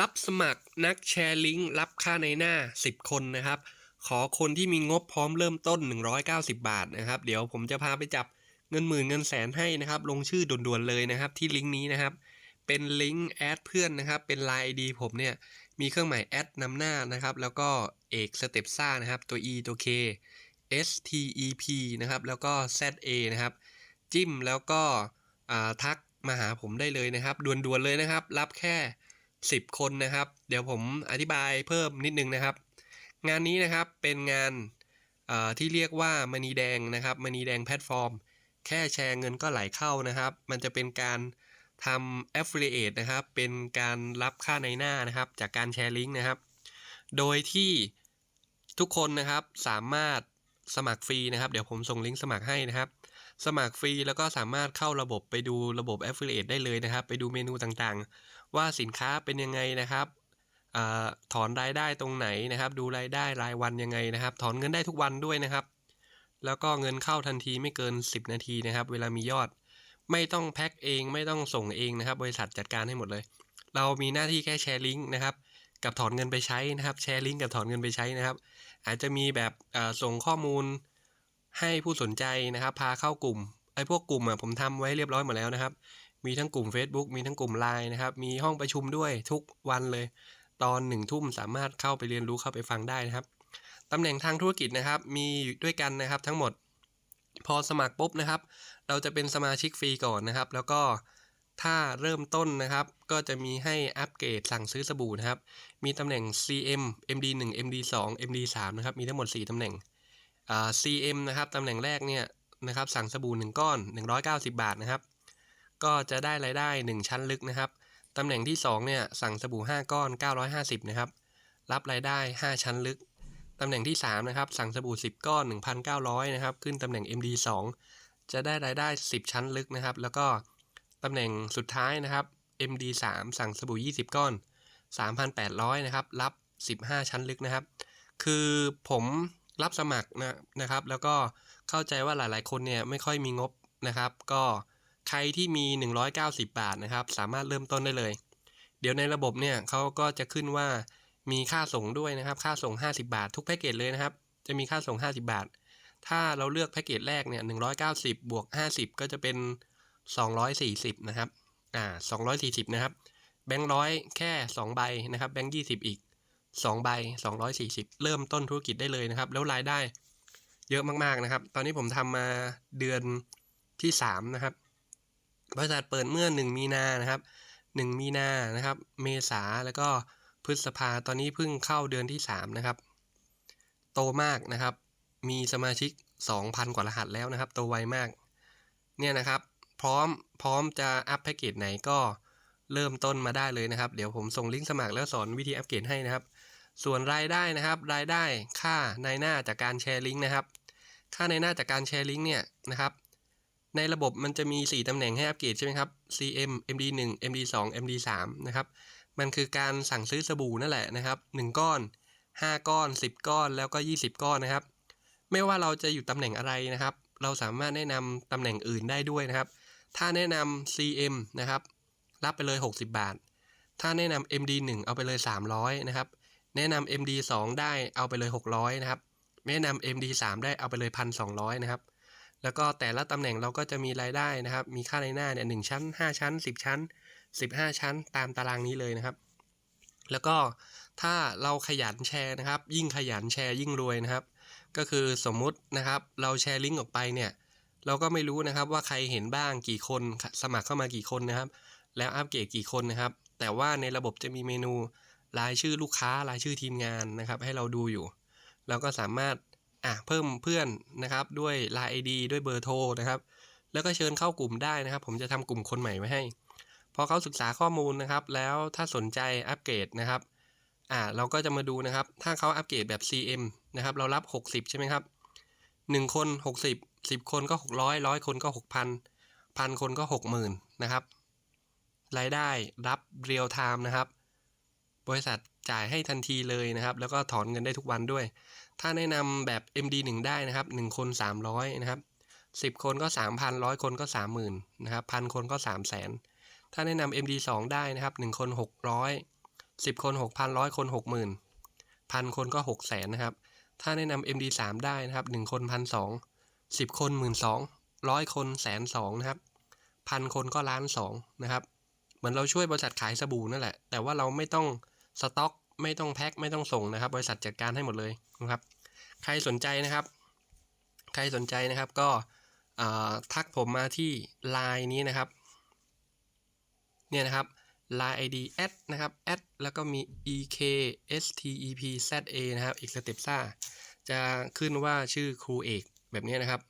รับสมัครนักแชร์ลิงก์รับค่าในหน้า 10 คนนะครับ ขอคนที่มีงบพร้อมเริ่มต้น 190 บาทนะครับ เดี๋ยวผมจะพาไปจับเงินหมื่นเงินแสนให้นะครับ ลงชื่อด่วนๆเลยนะครับ ที่ลิงก์นี้นะครับ เป็นลิงก์แอดเพื่อนนะครับ เป็นไลน์ดีผมเนี่ย มีเครื่องหมายแอดนำหน้านะครับ แล้วก็เอกสเต็ปซ่านะครับ ตัว E ตัว K S T E P นะครับ แล้วก็ Z A นะครับ จิ้มแล้วก็ทักมาหาผมได้เลยนะครับด่วนๆเลยนะครับ รับแค่ 10 คนนะครับ เดี๋ยวผมอธิบายเพิ่มนิดนึงนะครับ งานนี้นะครับเป็นงานที่เรียกว่ามณีแดงนะครับมณีแดงแพลตฟอร์ม แค่แชร์เงินก็ไหลเข้านะครับ มันจะเป็นการทำ affiliate นะครับ เป็นการรับค่าในหน้านะครับ จากการแชร์ลิงก์นะครับ โดยที่ทุกคนนะครับสามารถสมัครฟรีนะครับ เดี๋ยวผมส่งลิงก์สมัครให้นะครับ สมัครฟรีแล้วก็สามารถเข้าระบบไปดูระบบ affiliate ได้เลยนะครับ ไปดูเมนูต่างๆ ว่าสินค้าเป็นยังไงนะครับอถอนรายได้ตรงไหนนะครับ ดูรายได้รายวันยังไงนะครับ ถอนเงินได้ทุกวันด้วยนะครับ แล้วก็เงินเข้าทันทีไม่เกิน 10 นาทีนะครับ เวลามียอด ไม่ต้องแพ็คเองไม่ต้องส่งเองนะครับ บริษัทจัดการให้หมดเลย เรามีหน้าที่แค่แชร์ลิงก์นะครับกับถอนเงินไปใช้นะครับ แชร์ลิงก์กับถอนเงินไปใช้นะครับ อาจจะมีแบบส่งข้อมูล ให้ผู้สนใจนะครับ พาเข้ากลุ่มไอ้พวกกลุ่มอะผมทำไว้เรียบร้อยหมดแล้วนะครับ มีทั้งกลุ่ม Facebook มีทั้งกลุ่ม Line นะครับ มีห้องประชุมด้วยทุกวันเลย ตอนหนึ่งทุ่มสามารถเข้าไปเรียนรู้เข้าไปฟังได้นะครับตำแหน่งทางธุรกิจนะครับ มีด้วยกันนะครับทั้งหมด พอสมัครปุ๊บนะครับ เราจะเป็นสมาชิกฟรีก่อนนะครับ แล้วก็ถ้าเริ่มต้นนะครับ ก็จะมีให้อัปเกรดสั่งซื้อสบู่นะครับ มีตำแหน่ง CM MD1 MD2 MD3 นะครับ มีทั้งหมด 4ตำแหน่ง CM นะครับตำแหน่งแรกเนี่ยนะครับสั่งสบู่1ก้อน 190 บาทนะครับ ก็จะได้รายได้ 1 ชั้นลึกนะครับตำแหน่งที่2เนี่ยสั่งสบู่5ก้อน 950นะครับรับรายได้ 5 ชั้นลึกตำแหน่งที่3นะครับสั่งสบู่10 ก้อน 1,900นะครับขึ้นตำแหน่ง MD2 จะได้รายได้ 10 ชั้นลึกนะครับ แล้วก็ตำแหน่งสุดท้ายนะครับ MD3 สั่งสบู่20 ก้อน 3,800นะครับรับ 15 ชั้นลึกนะครับ คือผม รับสมัครนะนะครับ แล้วก็เข้าใจว่าหลายๆ คนเนี่ยไม่ค่อยมีงบนะครับ ก็ใครที่มี 190 บาทนะครับ สามารถเริ่มต้นได้เลย เดี๋ยวในระบบเนี่ยเขาก็จะขึ้นว่ามีค่าส่งด้วยนะครับ ค่าส่ง 50 บาท ทุกแพ็กเกจเลยนะครับ จะมีค่าส่ง 50 บาท ถ้าเราเลือกแพ็กเกจแรกเนี่ย190 บวก 50 ก็จะเป็น 240 นะครับ อ่า 240 นะครับ แบงค์ร้อยแค่ 2 ใบนะครับ แบงค์ 20 อีก 2ใบ240 เริ่มต้นธุรกิจได้เลยนะครับ แล้วรายได้เยอะมากๆนะครับ ตอนนี้ผมทำมาเดือนที่ 3 นะครับ บริษัทเปิดเมื่อ 1 มีนานะครับ 1 มีนานะครับ เมษาแล้วก็พฤษภาตอนนี้เพิ่งเข้าเดือนที่ 3 นะครับ โตมากนะครับ มีสมาชิก 2,000 กว่ารหัสแล้วนะครับ โตไวมาก เนี่ยนะครับ พร้อมพร้อมจะอัพแพ็กเกจไหนก็เริ่มต้นมาได้เลยนะครับ เดี๋ยวผมส่งลิงก์สมัครแล้วสอนวิธีอัปเกรดให้นะครับ ส่วนรายได้นะครับรายได้ค่าในหน้าจากการแชร์ลิงก์นะครับ ค่าในหน้าจากการแชร์ลิงก์เนี่ยนะครับ ในระบบมันจะมี 4ตำแหน่งให้อัปเกรดใช่ไหมครับ CM MD1 MD2 MD3 นะครับ มันคือการสั่งซื้อสบู่นั่นแหละนะครับ 1 ก้อน 5 ก้อน 10 ก้อนแล้วก็ 20 ก้อนนะครับ ไม่ว่าเราจะอยู่ตำแหน่งอะไรนะครับ เราสามารถแนะนำตำแหน่งอื่นได้ด้วยนะครับ ถ้าแนะนำ CM นะครับ รับไปเลย 60 บาท ถ้าแนะนำ MD1 เอาไปเลย 300 นะครับ แนะนำ MD2 ได้เอาไปเลย 600 นะครับ แนะนำ MD3 ได้เอาไปเลย 1,200 นะครับ แล้วก็แต่ละตำแหน่งเราก็จะมีรายได้นะครับ มีค่าในหน้าเนี่ยหชั้น 5 ชั้น 10 ชั้น 15 ชั้น ตามตารางนี้เลยนะครับ แล้วก็ถ้าเราขยันแชร์นะครับ ยิ่งขยันแชร์ยิ่งรวยนะครับ ก็คือสมมุตินะครับ เราแชร์ลิงก์ออกไปเนี่ย เราก็ไม่รู้นะครับว่าใครเห็นบ้างกี่คน สมัครเข้ามากี่คนนะครับ แล้วอัปเกรดกี่คนนะครับ แต่ว่าในระบบจะมีเมนู รายชื่อลูกค้ารายชื่อทีมงานนะครับ ให้เราดูอยู่ เราก็สามารถอะเพิ่มเพื่อนนะครับด้วย Line ID ด้วยเบอร์โทรนะครับ แล้วก็เชิญเข้ากลุ่มได้นะครับ ผมจะทำกลุ่มคนใหม่ไว้ให้ พอเขาศึกษาข้อมูลนะครับ แล้วถ้าสนใจอัปเกรดนะครับอ่าเราก็จะมาดูนะครับ ถ้าเขาอัปเกรดแบบ CM นะครับ เรารับ 60 ใช่ไหมครับ 1 คน 60 10 คนก็ 600 100 คนก็ 6,000 พันคนก็ 60,000 นะครับ รายได้รับเรียลไทม์นะครับ บริษัทจ่ายให้ทันทีเลยนะครับ แล้วก็ถอนเงินได้ทุกวันด้วย ถ้าแนะนำแบบ MD1 ได้นะครับ 1 คน 300 นะครับ 10 คนก็ 3,000ร้อยคนก็ 30,000 นะครับพันคนก็ 300,000 ถ้าแนะนำ MD2 ได้นะครับ 1 คน 600สิบคนหกพันร้อยคนหกหมื่นพันคนก็หกแสนนะครับ ถ้าแนะนำ MD3 ได้นะครับหนึ่งคนพันสองสิบคนหมื่นสองร้อยคนแสนสองนะครับพันคนก็ล้านสองนะครับ เหมือนเราช่วยบริษัทขายสบู่นั่นแหละ แต่ว่าเราไม่ต้อง สต็อกไม่ต้องแพ็คไม่ต้องส่งนะครับ บริษัทจัดการให้หมดเลยนะครับ ใครสนใจนะครับ ใครสนใจนะครับก็ทักผมมาที่ Line นี้นะครับ เนี่ยนะครับ Line ID แอดนะครับแอดแล้วก็มี e k s t e p z a นะครับอีกสเต็ปซ่าจะขึ้นว่าชื่อครูเอกแบบนี้นะครับ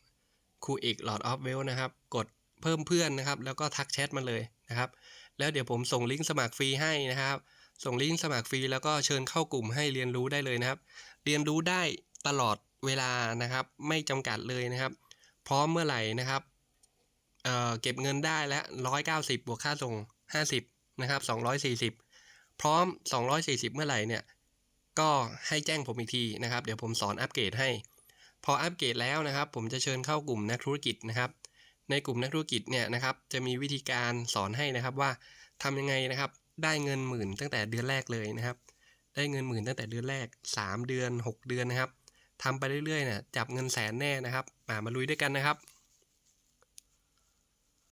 ครูเอกหลอดออฟเวลนะครับ กดเพิ่มเพื่อนนะครับ แล้วก็ทักแชทมาเลยนะครับ แล้วเดี๋ยวผมส่งลิงก์สมัครฟรีให้นะครับ ส่งลิงก์สมัครฟรีแล้วก็เชิญเข้ากลุ่มให้เรียนรู้ได้เลยนะครับ เรียนรู้ได้ตลอดเวลานะครับ ไม่จำกัดเลยนะครับ พร้อมเมื่อไหร่นะครับเอ่อเก็บเงินได้แล้ว190 บวกค่าส่ง 50 นะครับ 240 พร้อม 240 เมื่อไหร่เนี่ย ก็ให้แจ้งผมอีกทีนะครับ เดี๋ยวผมสอนอัปเกรดให้ พออัปเกรดแล้วนะครับ ผมจะเชิญเข้ากลุ่มนักธุรกิจนะครับ ในกลุ่มนักธุรกิจเนี่ยนะครับ จะมีวิธีการสอนให้นะครับว่าทำยังไงนะครับ ได้เงินหมื่นตั้งแต่เดือนแรกเลยนะครับ ได้เงินหมื่นตั้งแต่เดือนแรก 3 เดือน 6 เดือนนะครับทำไปเรื่อยๆเนี่ยจับเงินแสนแน่นะครับมามาลุยด้วยกันนะครับ